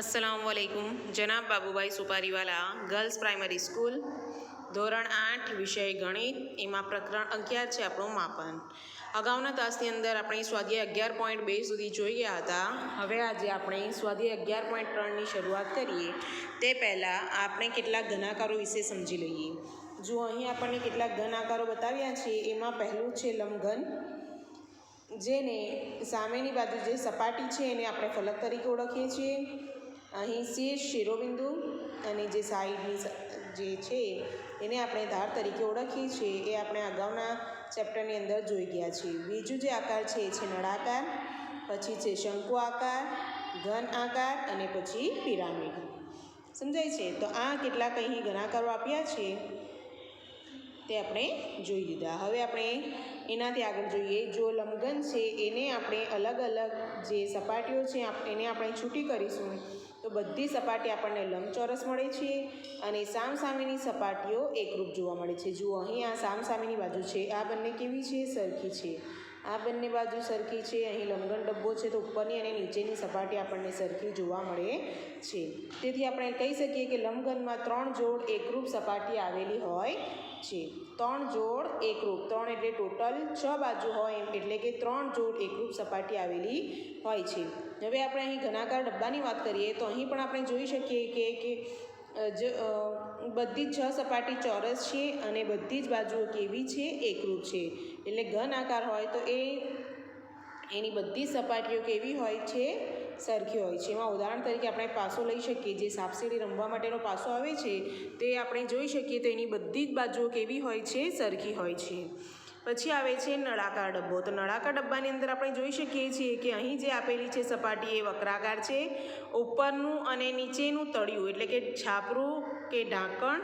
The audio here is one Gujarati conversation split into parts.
અસલામ વાલેકુમ જનાબ Babubhai Supariwala girls primary school ધોરણ આઠ, વિષય ગણિત, એમાં પ્રકરણ અગિયાર છે આપણું માપન. અગાઉના તાસની અંદર આપણે સ્વાધ્યાય અગિયાર પોઈન્ટ બે સુધી જોઈ ગયા હતા. હવે આજે આપણે સ્વાધ્યાય અગિયાર પોઈન્ટ ત્રણની શરૂઆત કરીએ. તે પહેલાં આપણે કેટલાક ઘનાકારો વિશે સમજી લઈએ. જો અહીં આપણને કેટલાક ઘન આકારો બતાવ્યા છે, એમાં પહેલું છે લંબઘન જેને સામેની બાજુ જે સપાટી છે એને આપણે ફલક તરીકે ઓળખીએ છીએ. અહીં શીર્ષ શિરોબિંદુ અને જે સાઈડની જે છે, એને આપણે ધાર તરીકે ઓળખીએ છીએ, એ આપણે અગાઉના ચેપ્ટરની અંદર જોઈ ગયા છીએ. બીજું જે આકાર છે, એ છે નળાકાર, પછી છે શંકુ આકાર, ઘન આકાર અને પછી પિરામિડ. સમજાય છે? તો આ કેટલાક અહીં ઘનાકારો આપ્યા છે, તે આપણે જોઈ લીધા. હવે આપણે એનાથી આગળ જોઈએ. જો લંબઘન છે, એને આપણે અલગ અલગ જે સપાટીઓ છે એને આપણે છૂટી કરીશું તો બધી સપાટી આપણને લંબચોરસ મળે છે અને સામસામેની સપાટીઓ એકરૂપ જોવા મળે છે. જુઓ, અહીં આ સામસામેની બાજુ છે. આ બંને કેવી છે? સરખી છે. આ બંને બાજુ સરખી છે. અહીં લંગન ડબ્બો છે તો ઉપરની અને નીચેની સપાટી આપણને સરખી જોવા મળે છે. તેથી આપણે કહી શકીએ કે લંબઘનમાં ત્રણ જોડ એકરૂપ સપાટી આવેલી હોય છે. ત્રણ જોડ એકરૂપ. ત્રણ એટલે ટોટલ છ બાજુ હોય એટલે કે ત્રણ જોડ એકરૂપ સપાટી આવેલી હોય છે. હવે આપણે અહીં ઘનાકાર ડબ્બાની વાત કરીએ, તો અહીં પણ આપણે જોઈ શકીએ કે જ બધી જ છ સપાટી ચોરસ છે અને બધી જ બાજુઓ કેવી છે? એકરૂપ છે. એટલે ઘન આકાર હોય તો એ, એની બધી સપાટીઓ કેવી હોય છે? સરખી હોય છે. એમાં ઉદાહરણ તરીકે આપણે પાસો લઈ શકીએ, જે સાપસીડી રમવા માટેનો પાસો આવે છે, તે આપણે જોઈ શકીએ તો એની બધી જ બાજુઓ કેવી હોય છે, સરખી હોય છે. પછી આવે છે નળાકાર ડબ્બો. તો નળાકાર ડબ્બાની અંદર આપણે જોઈ શકીએ છીએ કે અહીં જે આપેલી છે સપાટી એ વક્રાકાર છે. ઉપરનું અને નીચેનું તળિયું, એટલે કે છાપરું કે ઢાંકણ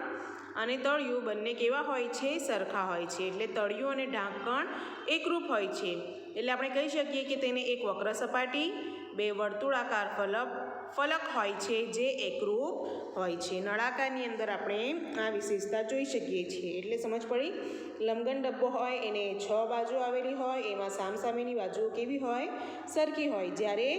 અને તળિયું બંને કેવા હોય છે? સરખા હોય છે. એટલે તળિયું અને ઢાંકણ એકરૂપ હોય છે. એટલે આપણે કહી શકીએ કે તેને એક વક્ર સપાટી બે વર્તુળાકાર ફલક ફલક હોય છે જે એકરૂપ હોય છે. નળાકારની અંદર આપણે આ વિશેષતા જોઈ શકીએ છીએ. એટલે સમજ પડી? લંબઘન ડબ્બો હોય, એને છ બાજુ આવેલી હોય, એમાં સામસામેની બાજુઓ કેવી હોય? સરખી હોય. જ્યારે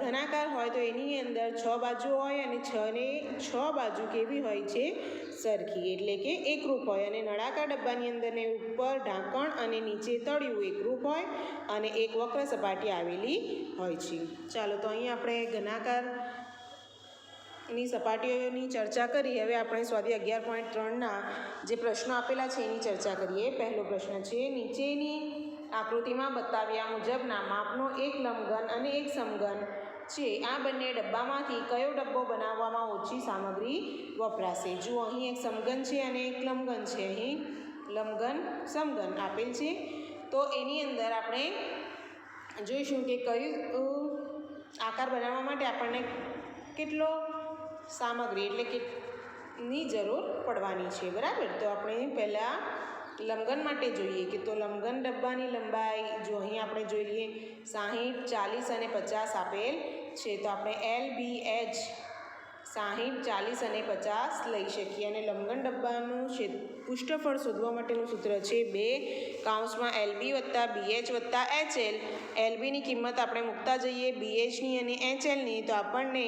ઘનાકાર હોય તો એની અંદર છ બાજુ હોય અને છને છ બાજુ કેવી હોય છે? સરખી. એટલે કે એકરૂપ હોય. અને નળાકાર ડબ્બાની અંદરને ઉપર ઢાંકણ અને નીચે તળિયું એકરૂપ હોય અને એક વક્ર સપાટી આવેલી હોય છે. ચાલો, તો અહીં આપણે ઘનાકારની સપાટીઓની ચર્ચા કરી. હવે આપણે સ્વાધ્યાય અગિયાર પોઈન્ટ ત્રણના જે પ્રશ્નો આપેલા છે એની ચર્ચા કરીએ. પહેલો પ્રશ્ન છે, નીચેની આકૃતિમાં બતાવ્યા મુજબના માપનો એક લંબઘન અને એક સમઘન છે. આ બંને ડબ્બામાંથી કયો ડબ્બો બનાવવામાં ઓછી સામગ્રી વપરાશે? જુઓ, અહીં એક સમઘન છે અને એક લંબઘન છે. અહીં લંબઘન, સમઘન આપેલ છે. તો એની અંદર આપણે જોઈશું કે કયું આકાર બનાવવા માટે આપણને કેટલો સામગ્રી એટલે કે ની જરૂર પડવાની છે. બરાબર? તો આપણે પહેલાં લંબઘન માટે જોઈએ કે તો લંગન ડબ્બાની લંબાઈ જો અહીં આપણે જોઈ લઈએ, સાહીઠ, ચાલીસ અને પચાસ આપેલ છે, તો આપણે એલ બી એચ સાહીઠ, ચાલીસ અને પચાસ લઈ શકીએ. અને લંગન ડબ્બાનું છે, પુષ્ઠફળ શોધવા માટેનું સૂત્ર છે બે, કાઉન્સમાં એલબી વત્તા બીએચ વત્તા એચએલ એલબીની કિંમત આપણે મૂકતા જઈએ બીએચની અને એચએલની તો આપણને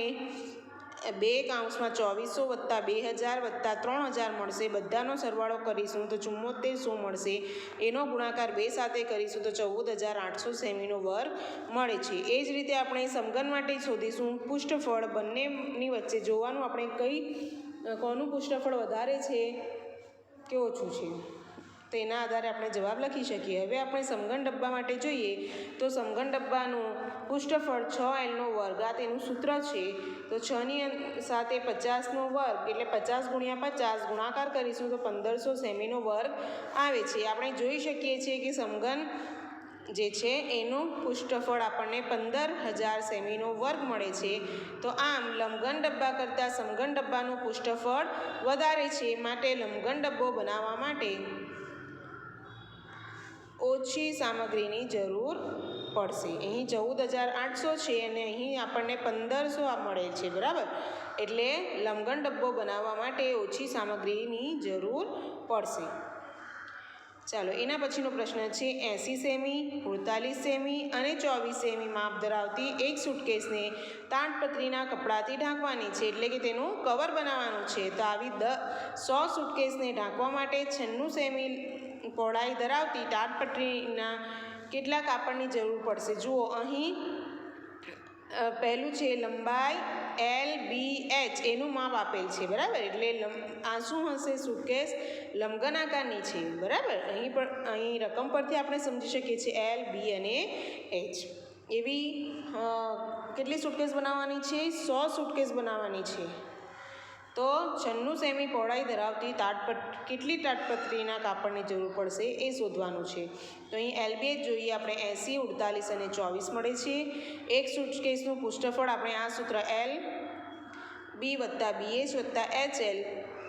બે કાઉન્સમાં ચોવીસો વત્તા બે હજાર વત્તા ત્રણ હજાર મળશે. બધાનો સરવાળો કરીશું તો ચુમ્મોતેરસો મળશે. એનો ગુણાકાર બે સાથે કરીશું તો ચૌદ હજાર આઠસો સેમીનો વર્ગ મળે છે. એ જ રીતે આપણે સમઘન માટે શોધીશું. પુષ્ઠફળ બંનેની વચ્ચે જોવાનું આપણે કઈ કોનું પુષ્ઠફળ વધારે છે કે ઓછું છે? તેના આધારે આપણે જવાબ લખી શકીએ. હવે આપણે સમઘન ડબ્બા માટે જોઈએ તો સમઘન ડબ્બાનું પુષ્ઠફળ છ એલનો વર્ગ. આ તેનું સૂત્ર છે. તો છની સાથે પચાસનો વર્ગ એટલે પચાસ ગુણ્યા પચાસ ગુણાકાર કરીશું તો પંદરસો સેમીનો વર્ગ આવે છે. આપણે જોઈ શકીએ છીએ કે સમઘન જે છે એનું પુષ્ઠફળ આપણને પંદર હજાર સેમીનો વર્ગ મળે છે. તો આમ લંબઘન ડબ્બા કરતાં સમઘન ડબ્બાનું પુષ્ઠફળ વધારે છે. માટે લંબઘન ડબ્બો બનાવવા માટે ઓછી સામગ્રીની જરૂર પડશે. અહીં ચૌદ હજાર આઠસો છે અને અહીં આપણને પંદરસો આ મળે છે, બરાબર? એટલે લમગન ડબ્બો બનાવવા માટે ઓછી સામગ્રીની જરૂર પડશે. ચાલો, એના પછીનો પ્રશ્ન છે, એંસી સેમી અડતાલીસ સેમી અને ચોવીસ સેમી માપ ધરાવતી એક સુટકેસને તાડપત્રીના કપડાથી ઢાંકવાની છે, એટલે કે તેનું કવર બનાવવાનું છે. તો આવી દ, સો સુટકેસને ઢાંકવા માટે છન્નું સેમી પહોળાઈ ધરાવતી તાડપત્રીના કેટલા કાપડની જરૂર પડશે. જુઓ, અહીં પહેલું છે લંબાઈ એલ બી એચ. એનું માપ આપેલ છે, બરાબર? એટલે આ શું હશે સુટકેસ લંબઘન આકારની છે, બરાબર? અહીં પણ, અહીં રકમ પરથી આપણે સમજી શકીએ છીએ એલ બી અને એચ. એવી કેટલી સુટકેસ બનાવવાની છે? સો સુટકેસ બનાવવાની છે. તો છન્નું સેમી પહોળાઈ ધરાવતી તાટપટ કેટલી તાટપત્રીના કાપડની જરૂર પડશે એ શોધવાનું છે. તો અહીં એલબીએચ જોઈએ આપણે એંસી અડતાલીસ અને ચોવીસ મળે છે. એક સૂટકેસનું પુષ્ઠફળ આપણે આ સૂત્ર એલ, બી વત્તા બીએચ વત્તા એચ એલ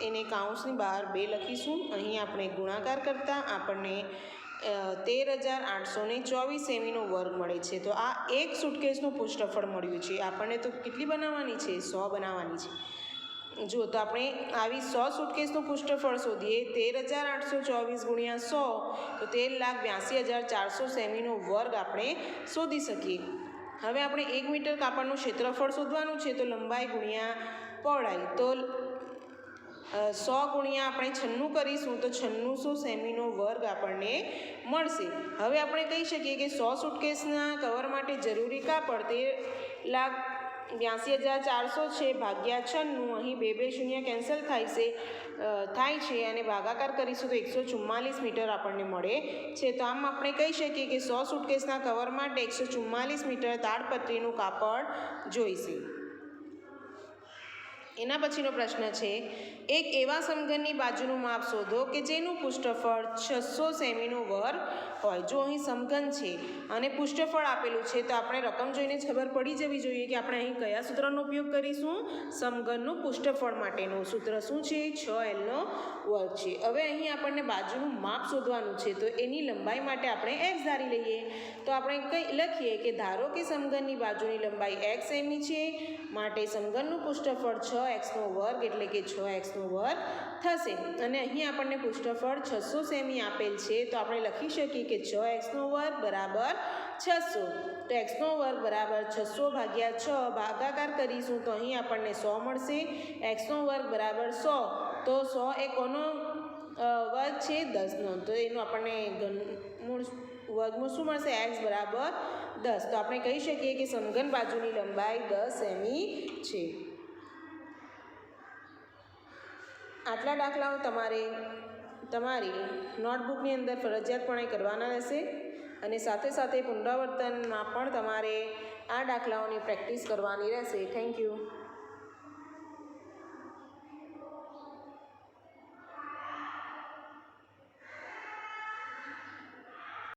એને કાઉન્સની બહાર બે લખીશું. અહીં આપણે ગુણાકાર કરતાં આપણને તેર હજાર આઠસો ને ચોવીસ સેમીનો વર્ગ મળે છે. તો આ એક સૂટકેસનું પુષ્ઠફળ મળ્યું છે. આપણને તો કેટલી બનાવવાની છે? સો બનાવવાની છે. જુઓ, તો આપણે આવી સો સુટકેસનું પુષ્ઠફળ શોધીએ, તેર હજાર આઠસો ચોવીસ ગુણ્યા સો, તો તેર લાખ બ્યાસી હજાર ચારસો સેમીનો વર્ગ આપણે શોધી શકીએ. હવે આપણે એક મીટર કાપડનું ક્ષેત્રફળ શોધવાનું છે, તો લંબાઈ ગુણ્યા પહોળાઈ. તો સો ગુણ્યા આપણે છન્નું કરીશું, તો છન્નુંસો સેમીનો વર્ગ આપણને મળશે. હવે આપણે કહી શકીએ કે સો સુટકેસના કવર માટે જરૂરી કાપડ તેર લાખ બ્યાસી હજાર ચારસો છે, ભાગ્યા છન્નું. અહીં બે બે શૂન્ય કેન્સલ થાય છે. થાય છે અને ભાગાકાર કરીશું તો એકસો ચુમ્માલીસ મીટર આપણને મળે છે. તો આમ આપણે કહી શકીએ કે સો સુટકેસના કવર માટે એકસો ચુમ્માલીસ મીટર તાડપત્રીનું કાપડ જોઈશે. એના પછીનો પ્રશ્ન છે, એક એવા સમઘનની બાજુનું માપ શોધો કે જેનું પુષ્ઠફળ છસો સેમીનો વર્ગ હોય. જો અહીં સમઘન છે અને પુષ્ઠફળ આપેલું છે, તો આપણે રકમ જોઈને જ ખબર પડી જવી જોઈએ કે આપણે અહીં કયા સૂત્રનો ઉપયોગ કરીશું? સમઘનનું પુષ્ઠફળ માટેનું સૂત્ર શું છે? છ એલનો વર્ગ છે. હવે અહીં આપણને બાજુનું માપ શોધવાનું છે, તો એની લંબાઈ માટે આપણે એક્સ ધારી લઈએ. તો આપણે કંઈ લખીએ કે ધારો કે સમઘનની બાજુની લંબાઈ એક્સ સેમી છે, માટે સમઘનનું પુષ્ઠફળ છ એક્સનો વર્ગ એટલે કે છ એક્સનો વર્ગ થશે. અને અહીં આપણને પુષ્ઠફળ છસો સેમી આપેલ છે, તો આપણે લખી શકીએ કે છ એક્સનો વર્ગ બરાબર છસો. તો એક્સનો વર્ગ બરાબર છસો ભાગ્યા છ ભાગાકાર કરીશું તો અહીં આપણને સો મળશે. એક્સનો વર્ગ બરાબર સો, તો સો એ કોનો વર્ગ છે? દસનો. તો એનું આપણને ઘનમૂળ વર્ગમૂળ શું મળશે? એક્સ બરાબર દસ. તો આપણે કહી શકીએ કે સમઘન બાજુની લંબાઈ દસ સેમી છે. આટલા દાખલાઓ તમારે, તમારી નોટબુકની અંદર ફરજિયાતપણે કરવાના રહેશે અને સાથે સાથે પુનરાવર્તનમાં પણ તમારે આ દાખલાઓની પ્રેક્ટિસ કરવાની રહેશે. Thank you